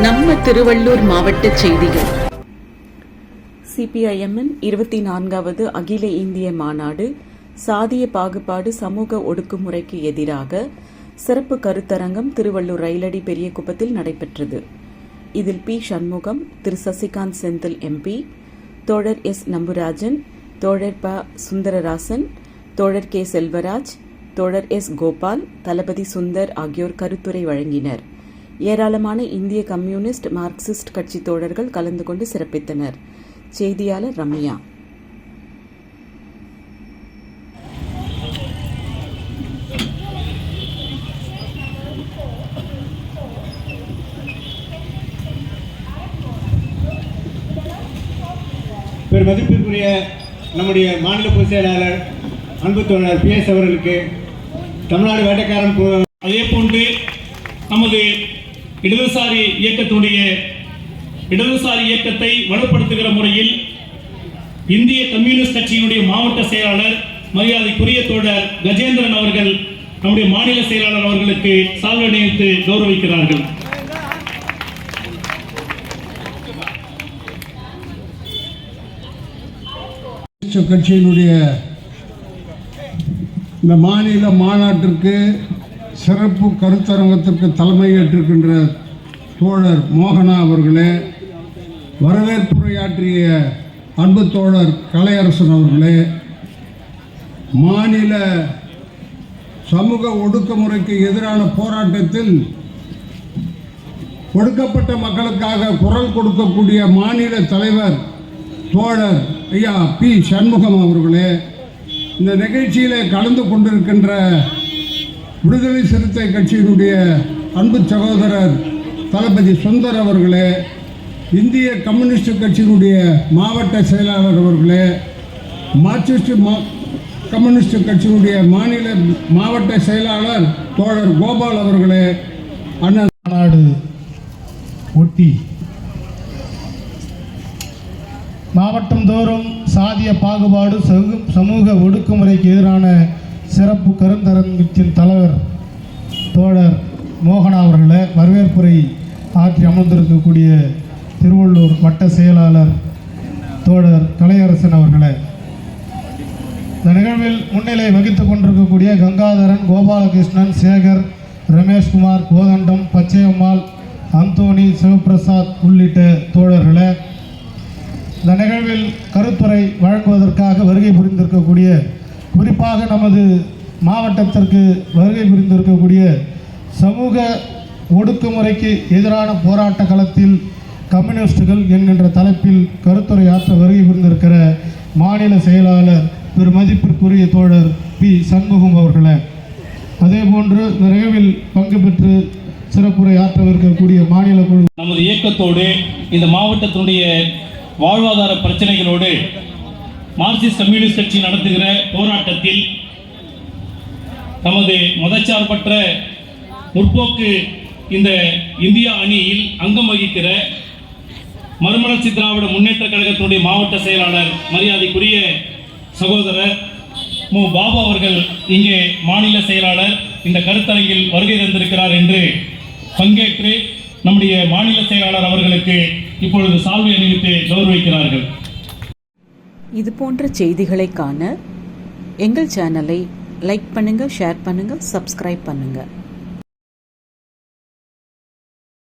நம்ம திருவள்ளூர் மாவட்ட செய்திகள். சிபிஐஎம்என் இருபத்தி நான்காவது அகில இந்திய மாநாடு சாதிய பாகுபாடு சமூக ஒடுக்குமுறைக்கு எதிராக சிறப்பு கருத்தரங்கம் திருவள்ளூர் ரயிலடி பெரியகுப்பத்தில் நடைபெற்றது. இதில் பி. சண்முகம் திரு. சசிகாந்த் செந்தில் எம்பி தோழர் எஸ். நம்புராஜன் தோழர் ப. சுந்தரராசன் தோழர் கே. செல்வராஜ் தோழர் எஸ். கோபால் தளபதி சுந்தர் ஆகியோர் கருத்துரை வழங்கினர். ஏராளமான இந்திய கம்யூனிஸ்ட் மார்க்சிஸ்ட் கட்சி தோழர்கள் கலந்து கொண்டு சிறப்பித்தனர். செய்தியாளர் ரம்யா. பெருமதிப்பிற்குரிய நம்முடைய மாநில பொதுச் செயலாளர் அன்பு தோழர் பி எஸ் அவர்களுக்கு தமிழ்நாடு வேட்டைக்காரன் அதே போன்று நமது இடதுசாரி இயக்கத்துடைய இடதுசாரி இயக்கத்தை வலுப்படுத்துகிற முறையில் இந்திய கம்யூனிஸ்ட் கட்சியினுடைய மாவட்ட செயலாளர் மரியாதைக்குரிய தோழர் கஜேந்திரன் அவர்கள் நம்முடைய மாநில செயலாளர் அவர்களுக்கு சால்வை அணிவித்து கௌரவிக்கிறார்கள். கம்யூனிஸ்ட் கட்சியினுடைய இந்த மாநில மாநாட்டிற்கு சிறப்பு கருத்தரங்கத்திற்கு தலைமையேற்றிருக்கின்ற தோழர் மோகனா அவர்களே வரவேற்புரையாற்றிய அன்பு தோழர் கலையரசன் அவர்களே மாநில சமூக ஒடுக்குமுறைக்கு எதிரான போராட்டத்தில் ஒடுக்கப்பட்ட மக்களுக்காக குரல் கொடுக்கக்கூடிய மாநில தலைவர் தோழர் ஐயா பி. சண்முகம் அவர்களே இந்த நிகழ்ச்சியில் கலந்து கொண்டிருக்கின்ற விடுதலை சிறுத்தை கட்சியினுடைய அன்பு சகோதரர் தளபதி சுந்தர் அவர்களே இந்திய கம்யூனிஸ்ட் கட்சியினுடைய மாவட்ட செயலாளர் அவர்களே மார்க்சிஸ்ட் மா கம்யூனிஸ்ட் கட்சியினுடைய மாநில மாவட்ட செயலாளர் தோழர் கோபால் அவர்களே அண்ணன் மாநாடு ஒட்டி மாவட்டந்தோறும் சாதிய பாகுபாடு சமூக- சமூக ஒடுக்குமுறைக்கு எதிரான சிறப்பு கருந்தரங்கத்தின் தலைவர் தோழர் மோகனா அவர்களை வரவேற்புரை ஆற்றி அமர்ந்திருக்கக்கூடிய திருவள்ளூர் வட்ட செயலாளர் தோழர் கலையரசன் அவர்களை. இந்த நிகழ்வில் முன்னிலை வகித்து கொண்டிருக்கக்கூடிய கங்காதரன் கோபாலகிருஷ்ணன் சேகர் ரமேஷ்குமார் கோதண்டம் பச்சையம்மாள் அந்தோணி சிவபிரசாத் உள்ளிட்ட தோழர்களை இந்த நிகழ்வில் கருத்துரை வழங்குவதற்காக வருகை புரிந்திருக்கக்கூடிய குறிப்பாக நமது மாவட்டத்திற்கு வருகை புரிந்திருக்கக்கூடிய சமூக ஒடுக்குமுறைக்கு எதிரான போராட்ட களத்தில் கம்யூனிஸ்டுகள் என்கின்ற தலைப்பில் கருத்துரை ஆற்ற வருகை புரிந்திருக்கிற மாநில செயலாளர் திரு மதிப்பிற்குரிய தோழர் பி. சண்முகம் அவர்களை. அதேபோன்று இந்த நிகழ்வில் பங்கு பெற்று சிறப்புரை ஆற்றவிருக்கக்கூடிய மாநில குழு நமது இயக்கத்தோடு இந்த மாவட்டத்தினுடைய வாழ்வாதார பிரச்சனைகளோடு மார்க்சிஸ்ட் கம்யூனிஸ்ட் கட்சி நடத்துகிற போராட்டத்தில் தமது மதச்சார்பற்ற முற்போக்கு இந்த இந்தியா அணியில் அங்கம் வகிக்கிற மறுமலர்ச்சி திராவிட முன்னேற்ற கழகத்தினுடைய மாவட்ட செயலாளர் மரியாதைக்குரிய சகோதரர் மு. பாபு அவர்கள் இங்கே மாநில செயலாளர் இந்த கருத்தரங்கில் வருகை தந்திருக்கிறார் என்று பங்கேற்று நம்முடைய மாநில செயலாளர் அவர்களுக்கு இப்பொழுது சால்வை அணிவித்து கௌரவிக்கிறார்கள். இது போன்ற செய்திகளை காண எங்கள் சேனலை லைக் பண்ணுங்க ஷேர் பண்ணுங்க சப்ஸ்கிரைப் பண்ணுங்க.